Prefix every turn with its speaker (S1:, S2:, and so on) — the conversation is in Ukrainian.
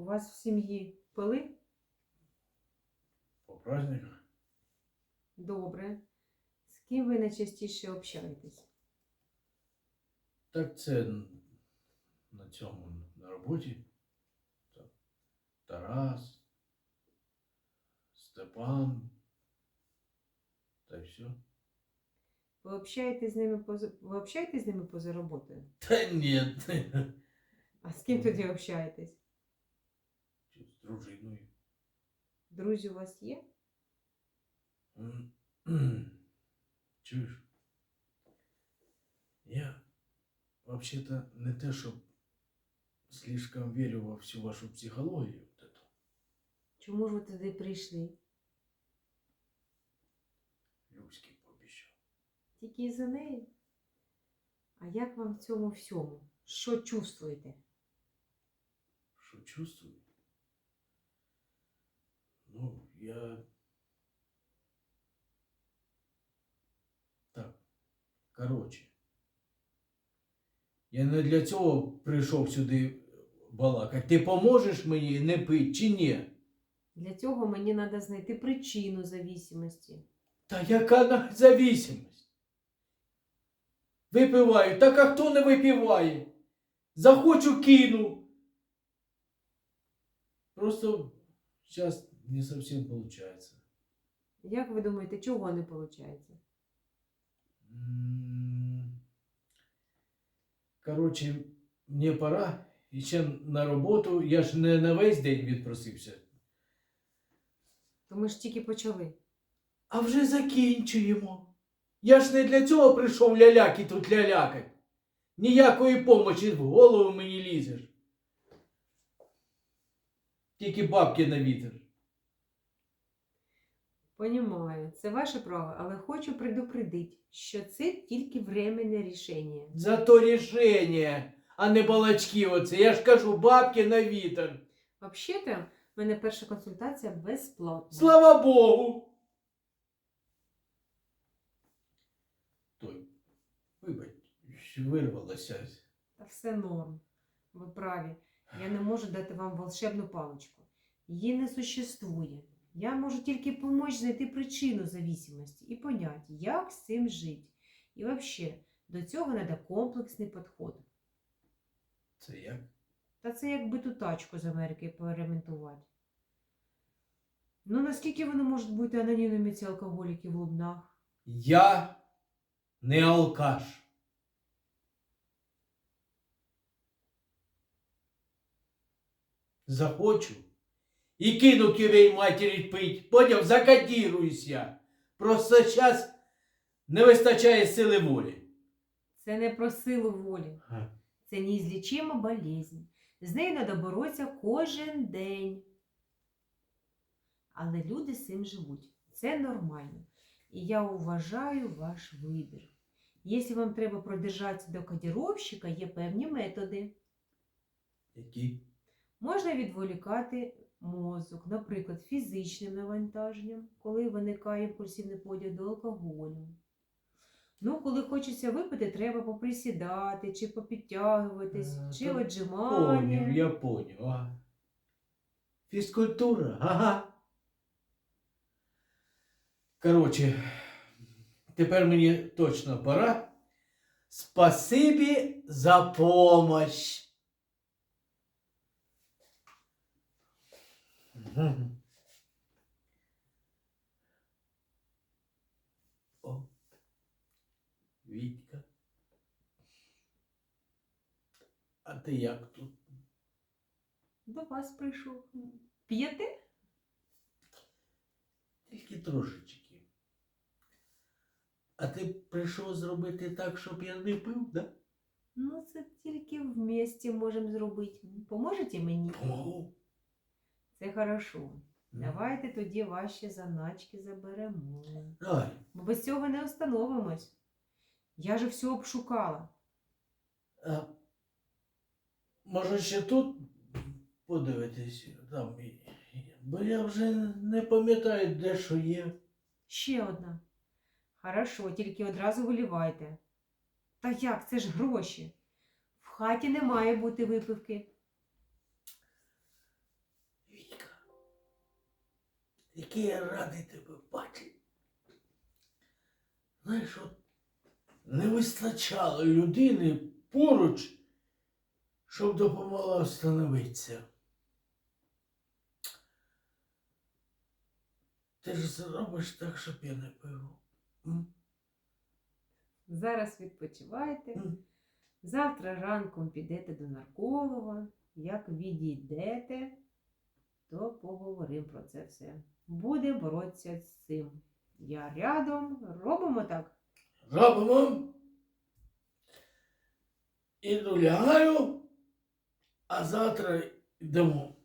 S1: У вас в сім'ї пили?
S2: По праздниках.
S1: Добре. З ким ви найчастіше общаєтесь?
S2: Так це на цьому на роботі. Тарас, Степан. Та й все.
S1: Ви общаєтесь з ними поза ви общаєтесь з ними поза роботою?
S2: Та ні.
S1: А з ким тоді общаєтесь?
S2: Дружиною.
S1: Друзі у вас є?
S2: Чуєш? Я вообще-то не те, щоб слишком верю во всю вашу психологію.
S1: Чому ж ви туди прийшли?
S2: Люськи пообіцяв.
S1: Тільки із-за неї? А як вам в цьому всьому? Що чувствуєте?
S2: Що чувствую? Ну, я. Так. Коротше. Я не для цього прийшов сюди балакати. Ти поможеш мені не пити чи ні?
S1: Для цього мені треба знайти причину зависимості.
S2: Та яка на зависимость? Випиваю. Так а хто не випиває? Захочу кину. Просто зараз не зовсім виходить.
S1: Як ви думаєте, чого не виходить?
S2: Коротше, мені пора. І ще на роботу. Я ж не на весь день відпросився.
S1: То ми ж тільки почали.
S2: А вже закінчуємо. Я ж не для цього прийшов ляляки тут лялякать. Ніякої помочі в голову мені лізеш. Тільки бабки на вітер.
S1: Понімаю, це ваше право, але хочу предупредити, що це тільки временне рішення.
S2: Зато рішення, а не балачки оце. Я ж кажу, бабки на вітер.
S1: Взагалі-то, в мене перша консультація безплатна.
S2: Слава Богу. Той, вибач, вирвалося.
S1: Та все норм. Ви праві. Я не можу дати вам волшебну паличку. Її не существує. Я можу тільки допомогти знайти причину зависимості і поняти, як з цим жити. І взагалі, до цього треба комплексний підход.
S2: Це як?
S1: Та це якби ту тачку з Америки поремонтувати. Ну наскільки вони можуть бути анонімними ці алкоголіки в Лубнах?
S2: Я не алкаш. Захочу і кину кивей матері пить. Поняв, закодіруюся. Просто зараз не вистачає сили волі.
S1: Це не про силу волі. Це неізлічима болезнь. З нею треба боротися кожен день. Але люди з цим живуть. Це нормально. І я вважаю ваш вибір. Якщо вам треба продержатися до кодіровщика, є певні методи.
S2: Які?
S1: Можна відволікати мозок, наприклад, фізичним навантаженням, коли виникає імпульсивний поділ до алкоголю. Ну, коли хочеться випити, треба поприсідати, чи попідтягуватись,
S2: Е,
S1: чи
S2: та
S1: отжимання.
S2: Поняв, я поняв. А. Фізкультура, ага. Коротше, тепер мені точно пора. Спасибі за помощь. О, Вітька. А ти як тут?
S1: До вас прийшов. П'єте?
S2: Тільки трошечки. А ти прийшов зробити так, щоб я не пив, да?
S1: Ну, це тільки вместе можемо зробити. Поможете мені?
S2: Помогу.
S1: Це хорошо. Давайте тоді ваші заначки заберемо.
S2: Давай.
S1: Бо без цього не остановимось. Я же все обшукала.
S2: А, може ще тут подивитись? Там, бо я вже не пам'ятаю, де що є.
S1: Ще одна. Хорошо, тільки одразу вилівайте. Та як, це ж гроші. В хаті не має бути випивки.
S2: Який я радий тебе бачити. Знаєш, от не вистачало людини поруч, щоб допомогла встановитися. Ти ж зробиш так, щоб я не пив.
S1: Зараз відпочивайте.
S2: М.
S1: Завтра ранком підете до нарколога. Як відійдете, то поговоримо про це все. Буде боротися з цим. Я рядом. Робимо так.
S2: Робимо. Іду лягаю, а завтра йдемо.